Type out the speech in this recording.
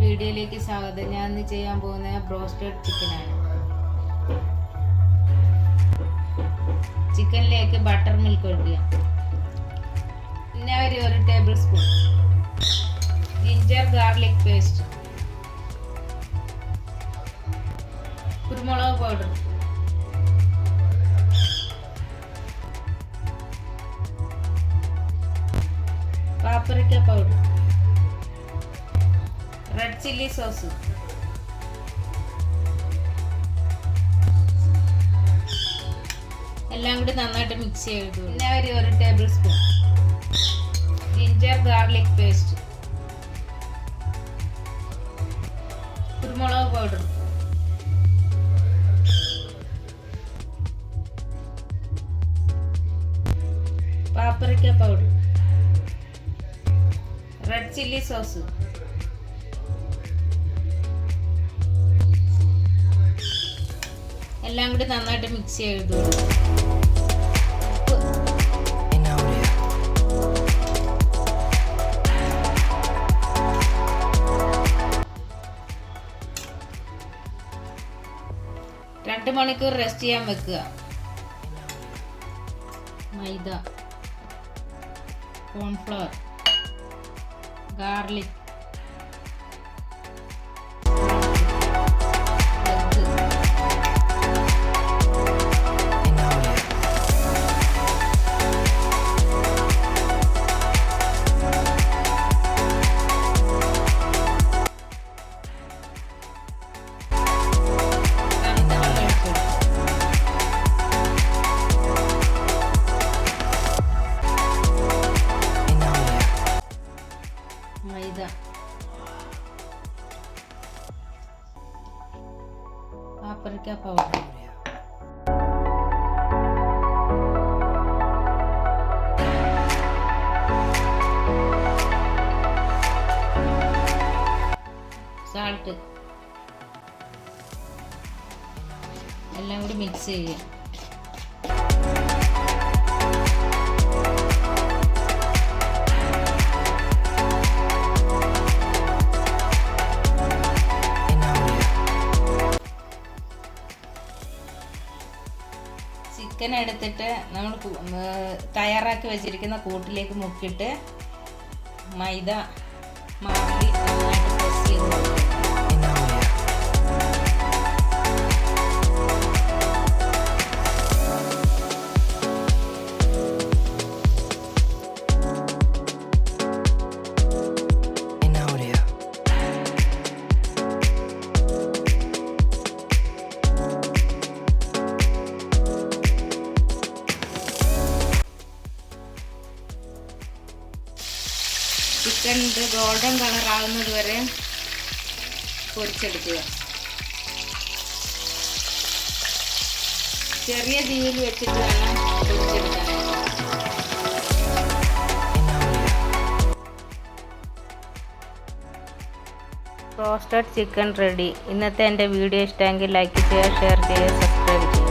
വീഡിയോയിലേക്ക് സ്വാഗതം. ഞാൻ ഇന്ന് ചെയ്യാൻ പോകുന്ന ബ്രോസ്റ്റഡ് ചിക്കനാണ് ചിക്കനിലേക്ക് ബട്ടർ മിൽക്ക് ഒഴിക്കുക. പിന്നെ ഒരു ഒരു table spoon ginger garlic paste കുരുമുളക് powder paprika powder red chilli sauce എല്ലാം കൂടി നന്നായിട്ട് മിക്സ് ചെയ്തു പിന്നെ ഒരു ഒരു table spoon ginger garlic paste കുരുമുളക് powder paprika powder red chilli sauce എല്ലാം കൂടി നന്നായിട്ട് മിക്സ് ചെയ്ത് രണ്ട് മണിക്കൂർ റെസ്റ്റ് ചെയ്യാൻ വെക്കുക. Maida cornflour garlic maida paprika powder salt എല്ലാം കൂടി മിക്സ് ചെയ്യുക. ചിക്കൻ എടുത്തിട്ട് നമ്മൾ തയ്യാറാക്കി വെച്ചിരിക്കുന്ന കൂട്ടിലേക്ക് മുക്കിയിട്ട് മൈദ മാറി നന്നായിട്ട് പ്രസ് ചെയ്ത് കൊടുക്കുക. ചിക്കൻ ഇത് ഗോൾഡൻ കളർ ആവുന്നത് വരെ പൊരിച്ചെടുക്കുക ചെറിയ തീയിൽ വെച്ചിട്ട് വേണം പൊരിച്ചെടുക്കാൻ റോസ്റ്റഡ് ചിക്കൻ റെഡി ഇന്നത്തെ എന്റെ വീഡിയോ ഇഷ്ടമെങ്കിൽ ലൈക്ക് ചെയ്യുക ഷെയർ ചെയ്യുക സബ്സ്ക്രൈബ് ചെയ്യുക